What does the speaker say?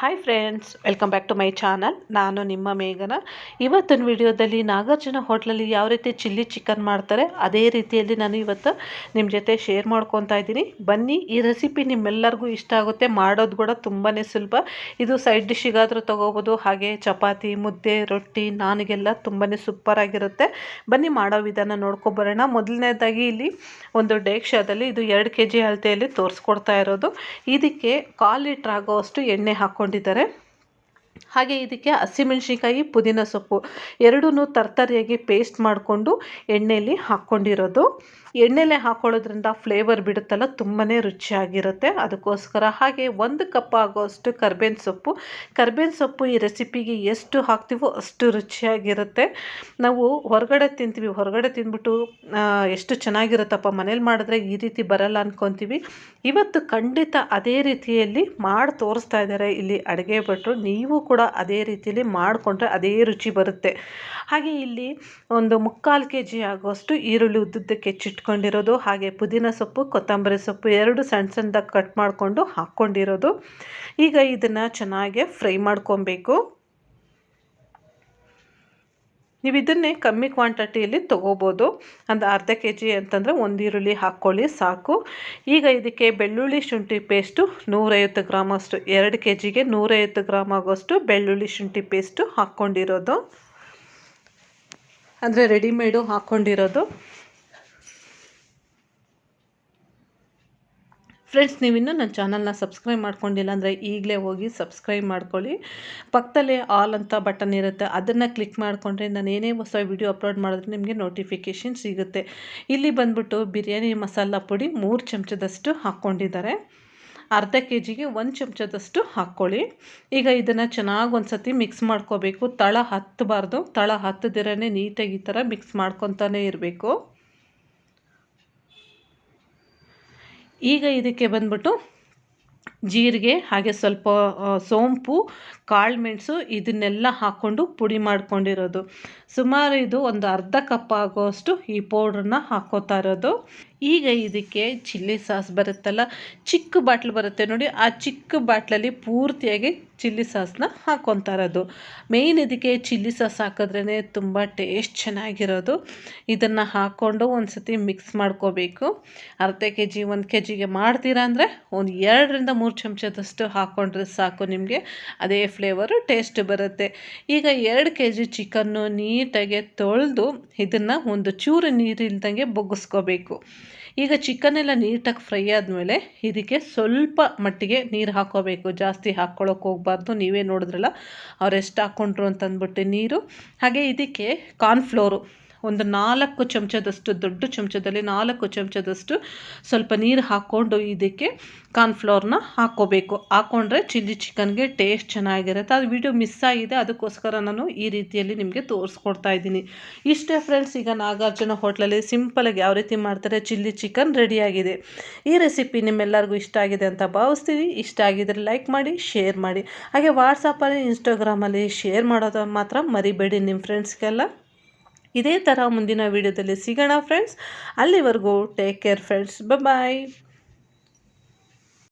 Hi friends welcome back to my channel ನಾನು ನಿಮ್ಮ ಮೇಘನ. ಇವತ್ತಿನ ವಿಡಿಯೋದಲ್ಲಿ ನಾಗಾರ್ಜುನ ಹೋಟ್ಲಲ್ಲಿ ಯಾವ ರೀತಿ ಚಿಲ್ಲಿ ಚಿಕನ್ ಮಾಡ್ತಾರೆ, ಅದೇ ರೀತಿಯಲ್ಲಿ ನಾನು ಇವತ್ತು ನಿಮ್ಮ ಜೊತೆ ಶೇರ್ ಮಾಡ್ಕೊತಾ ಇದ್ದೀನಿ. ಬನ್ನಿ, ಈ ರೆಸಿಪಿ ನಿಮ್ಮೆಲ್ಲರಿಗೂ ಇಷ್ಟ ಆಗುತ್ತೆ, ಮಾಡೋದು ಕೂಡ ತುಂಬಾ ಸುಲಭ. ಇದು ಸೈಡ್ ಡಿಶ್ಗಾದರೂ ತೊಗೋಬೋದು, ಹಾಗೆ ಚಪಾತಿ, ಮುದ್ದೆ, ರೊಟ್ಟಿ, ನಾನಿಗೆಲ್ಲ ತುಂಬಾ ಸೂಪರಾಗಿರುತ್ತೆ ಬನ್ನಿ, ಮಾಡೋ ವಿಧಾನ ನೋಡ್ಕೊಬರೋಣ ಮೊದಲನೇದಾಗಿ ಇಲ್ಲಿ ಒಂದು ಡೇಕ್ಷಾದಲ್ಲಿ ಇದು ಎರಡು ಕೆ ಜಿ ಅಳತೆಯಲ್ಲಿ ತೋರಿಸ್ಕೊಡ್ತಾ ಇರೋದು. ಇದಕ್ಕೆ ಕಾಲು ಲೀಟ್ರ್ ಆಗೋವಷ್ಟು ಎಣ್ಣೆ ಹಾಕ್ಕೊಂಡು ಹಾಕ್ಕೊಂಡಿದ್ದಾರೆ ಹಾಗೆ ಇದಕ್ಕೆ ಹಸಿಮೆಣ್ಸಿನ್ಕಾಯಿ, ಪುದೀನ ಸೊಪ್ಪು ಎರಡೂ ತರ್ತರಿಯಾಗಿ ಪೇಸ್ಟ್ ಮಾಡಿಕೊಂಡು ಎಣ್ಣೆಯಲ್ಲಿ ಹಾಕ್ಕೊಂಡಿರೋದು. ಎಣ್ಣೆಲೆ ಹಾಕ್ಕೊಳ್ಳೋದ್ರಿಂದ ಫ್ಲೇವರ್ ಬಿಡುತ್ತಲ್ಲ ತುಂಬಾ ರುಚಿಯಾಗಿರುತ್ತೆ. ಅದಕ್ಕೋಸ್ಕರ ಹಾಗೆ ಒಂದು ಕಪ್ ಆಗೋಷ್ಟು ಕರ್ಬೇವಿನ ಸೊಪ್ಪು. ಕರ್ಬೇವಿನ ಸೊಪ್ಪು ಈ ರೆಸಿಪಿಗೆ ಎಷ್ಟು ಹಾಕ್ತೀವೋ ಅಷ್ಟು ರುಚಿಯಾಗಿರುತ್ತೆ. ನಾವು ಹೊರಗಡೆ ತಿಂತೀವಿ, ಹೊರಗಡೆ ತಿಂದ್ಬಿಟ್ಟು ಎಷ್ಟು ಚೆನ್ನಾಗಿರುತ್ತಪ್ಪ, ಮನೇಲಿ ಮಾಡಿದ್ರೆ ಈ ರೀತಿ ಬರಲ್ಲ ಅಂದ್ಕೊತೀವಿ ಇವತ್ತು ಖಂಡಿತ ಅದೇ ರೀತಿಯಲ್ಲಿ ಮಾಡಿ ತೋರಿಸ್ತಾ ಇದ್ದಾರೆ ಇಲ್ಲಿ ಅಡುಗೆ ಭಟ್ರು. ನೀವು ಕೂಡ ಅದೇ ರೀತಿಯಲ್ಲಿ ಮಾಡಿಕೊಂಡ್ರೆ ಅದೇ ರುಚಿ ಬರುತ್ತೆ. ಹಾಗೆ ಇಲ್ಲಿ ಒಂದು ಮುಕ್ಕಾಲು ಕೆ ಜಿ ಆಗುವಷ್ಟು ಈರುಳ್ಳಿ ಉದ್ದುದ್ದಕ್ಕೆ ಹೆಚ್ಚಿಟ್ಕೊಂಡಿರೋದು, ಹಾಗೆ ಪುದೀನ ಸೊಪ್ಪು, ಕೊತ್ತಂಬರಿ ಸೊಪ್ಪು ಎರಡು ಸಣ್ಣ ಸಣ್ಣದಾಗಿ ಕಟ್ ಮಾಡಿಕೊಂಡು ಹಾಕ್ಕೊಂಡಿರೋದು. ಈಗ ಇದನ್ನು ಚೆನ್ನಾಗಿ ಫ್ರೈ ಮಾಡ್ಕೊಬೇಕು. ನೀವು ಇದನ್ನೇ ಕಮ್ಮಿ ಕ್ವಾಂಟಿಟಿಯಲ್ಲಿ ತೊಗೋಬೋದು. ಒಂದು ಅರ್ಧ ಕೆ ಜಿ ಅಂತಂದರೆ ಒಂದು ಈರುಳ್ಳಿ ಹಾಕ್ಕೊಳ್ಳಿ, ಸಾಕು. ಈಗ ಇದಕ್ಕೆ ಬೆಳ್ಳುಳ್ಳಿ ಶುಂಠಿ ಪೇಸ್ಟು ನೂರೈವತ್ತು ಗ್ರಾಮ್ ಅಷ್ಟು, ಎರಡು ಕೆ ಜಿಗೆ ನೂರೈವತ್ತು ಗ್ರಾಮ್ ಆಗೋಷ್ಟು ಬೆಳ್ಳುಳ್ಳಿ ಶುಂಠಿ ಪೇಸ್ಟು ಹಾಕ್ಕೊಂಡಿರೋದು. ಅಂದರೆ ರೆಡಿಮೇಡು ಹಾಕ್ಕೊಂಡಿರೋದು. ಫ್ರೆಂಡ್ಸ್ ನೀವಿನ್ನೂ ನನ್ನ ಚಾನಲ್ನ ಸಬ್ಸ್ಕ್ರೈಬ್ ಮಾಡ್ಕೊಂಡಿಲ್ಲ ಅಂದರೆ ಈಗಲೇ ಹೋಗಿ ಸಬ್ಸ್ಕ್ರೈಬ್ ಮಾಡ್ಕೊಳ್ಳಿ. ಪಕ್ಕದಲ್ಲೇ ಆಲ್ ಅಂತ ಬಟನ್ ಇರುತ್ತೆ, ಅದನ್ನು ಕ್ಲಿಕ್ ಮಾಡಿಕೊಂಡ್ರೆ ನಾನು ಏನೇ ಹೊಸ ವಿಡಿಯೋ ಅಪ್ಲೋಡ್ ಮಾಡಿದ್ರೆ ನಿಮಗೆ ನೋಟಿಫಿಕೇಷನ್ ಸಿಗುತ್ತೆ. ಇಲ್ಲಿ ಬಂದ್ಬಿಟ್ಟು ಬಿರಿಯಾನಿ ಮಸಾಲ ಪುಡಿ ಮೂರು ಚಮಚದಷ್ಟು ಹಾಕ್ಕೊಂಡಿದ್ದಾರೆ. ಅರ್ಧ ಕೆ ಜಿಗೆ ಒಂದು ಚಮಚದಷ್ಟು ಹಾಕ್ಕೊಳ್ಳಿ. ಈಗ ಇದನ್ನು ಚೆನ್ನಾಗಿ ಒಂದು ಸತಿ ಮಿಕ್ಸ್ ಮಾಡ್ಕೋಬೇಕು. ತಳ ಹತ್ತಬಾರ್ದು ತಳ ಹತ್ತದಿರೇ ನೀಟಾಗಿ ಈ ಥರ ಮಿಕ್ಸ್ ಮಾಡ್ಕೊತಾನೆ ಇರಬೇಕು. ಈಗ ಇದಕ್ಕೆ ಬಂದ್ಬಿಟ್ಟು ಜೀರಿಗೆ, ಹಾಗೆ ಸ್ವಲ್ಪ ಸೋಂಪು, ಕಾಳು ಮೆಣಸು ಇದನ್ನೆಲ್ಲ ಹಾಕ್ಕೊಂಡು ಪುಡಿ ಮಾಡ್ಕೊಂಡಿರೋದು. ಸುಮಾರು ಇದು ಒಂದು ಅರ್ಧ ಕಪ್ ಆಗೋಷ್ಟು ಈ ಪೌಡ್ರನ್ನ ಹಾಕ್ಕೋತಾ ಇರೋದು. ಈಗ ಇದಕ್ಕೆ ಚಿಲ್ಲಿ ಸಾಸ್ ಬರುತ್ತಲ್ಲ, ಚಿಕ್ಕ ಬಾಟ್ಲು ಬರುತ್ತೆ ನೋಡಿ, ಆ ಚಿಕ್ಕ ಬಾಟ್ಲಲ್ಲಿ ಪೂರ್ತಿಯಾಗಿ ಚಿಲ್ಲಿ ಸಾಸ್ನ ಹಾಕ್ಕೊತಾರದು ಮೇಯ್ನ್ ಇದಕ್ಕೆ ಚಿಲ್ಲಿ ಸಾಸ್ ಹಾಕಿದ್ರೇ ತುಂಬ ಟೇಸ್ಟ್ ಚೆನ್ನಾಗಿರೋದು. ಇದನ್ನು ಹಾಕ್ಕೊಂಡು ಒಂದು ಸತಿ ಮಿಕ್ಸ್ ಮಾಡ್ಕೋಬೇಕು. ಅರ್ಧ ಕೆ ಜಿ ಒಂದು ಕೆ ಜಿಗೆ ಮಾಡ್ತೀರಾ ಅಂದರೆ ಒಂದು ಎರಡರಿಂದ ಮೂರು ಚಮಚದಷ್ಟು ಹಾಕ್ಕೊಂಡ್ರೆ ಸಾಕು ನಿಮಗೆ, ಅದೇ ಫ್ಲೇವರು ಟೇಸ್ಟ್ ಬರುತ್ತೆ. ಈಗ ಎರಡು ಕೆ ಜಿ ಚಿಕನ್ನು ನೀಟಾಗಿ ತೊಳೆದು ಇದನ್ನು ಒಂದು ಚೂರು ನೀರಿಲ್ದಂಗೆ ಬೊಗ್ಗಿಸ್ಕೋಬೇಕು. ಈಗ ಚಿಕನ್ ನೀಟಾಗಿ ಫ್ರೈ ಆದಮೇಲೆ ಇದಕ್ಕೆ ಸ್ವಲ್ಪ ಮಟ್ಟಿಗೆ ನೀರು ಹಾಕೋಬೇಕು. ಜಾಸ್ತಿ ಹಾಕ್ಕೊಳ್ಳೋಕೆ ಹೋಗ್ಬಾರ್ದು. ನೀವೇ ನೋಡಿದ್ರಲ್ಲ ಅವ್ರು ಎಷ್ಟು ಹಾಕ್ಕೊಂಡ್ರು ಅಂತಂದ್ಬಿಟ್ಟು ನೀರು. ಹಾಗೆ ಇದಕ್ಕೆ ಕಾರ್ನ್ಫ್ಲೋರು ಒಂದು ನಾಲ್ಕು ಚಮಚದಷ್ಟು, ದೊಡ್ಡ ಚಮಚದಲ್ಲಿ ನಾಲ್ಕು ಚಮಚದಷ್ಟು ಸ್ವಲ್ಪ ನೀರು ಹಾಕ್ಕೊಂಡು ಇದಕ್ಕೆ ಕಾರ್ನ್ಫ್ಲೋರ್ನ ಹಾಕ್ಕೋಬೇಕು. ಹಾಕ್ಕೊಂಡ್ರೆ ಚಿಲ್ಲಿ ಚಿಕನ್ಗೆ ಟೇಸ್ಟ್ ಚೆನ್ನಾಗಿರುತ್ತೆ. ಅದು ವಿಡಿಯೋ ಮಿಸ್ ಆಗಿದೆ, ಅದಕ್ಕೋಸ್ಕರ ನಾನು ಈ ರೀತಿಯಲ್ಲಿ ನಿಮಗೆ ತೋರಿಸ್ಕೊಡ್ತಾ ಇದ್ದೀನಿ. ಇಷ್ಟೇ ಫ್ರೆಂಡ್ಸ್, ಈಗ ನಾಗಾರ್ಜುನ ಹೋಟ್ಲಲ್ಲಿ ಸಿಂಪಲಾಗಿ ಯಾವ ರೀತಿ ಮಾಡ್ತಾರೆ, ಚಿಲ್ಲಿ ಚಿಕನ್ ರೆಡಿಯಾಗಿದೆ. ಈ ರೆಸಿಪಿ ನಿಮ್ಮೆಲ್ಲರಿಗೂ ಇಷ್ಟ ಆಗಿದೆ ಅಂತ ಭಾವಿಸ್ತೀನಿ. ಇಷ್ಟ ಆಗಿದ್ರೆ ಲೈಕ್ ಮಾಡಿ, ಶೇರ್ ಮಾಡಿ. ಹಾಗೆ ವಾಟ್ಸಪ್ಪಲ್ಲಿ, ಇನ್ಸ್ಟಾಗ್ರಾಮಲ್ಲಿ ಶೇರ್ ಮಾಡೋದು ಮಾತ್ರ ಮರಿಬೇಡಿ ನಿಮ್ಮ ಫ್ರೆಂಡ್ಸ್ಗೆಲ್ಲ. ಇದೇ ಥರ ಮುಂದಿನ ವೀಡಿಯೋದಲ್ಲಿ ಸಿಗೋಣ ಫ್ರೆಂಡ್ಸ್ ಅಲ್ಲಿವರೆಗೂ ಟೇಕ್ ಕೇರ್ ಫ್ರೆಂಡ್ಸ್ ಬಾಯ್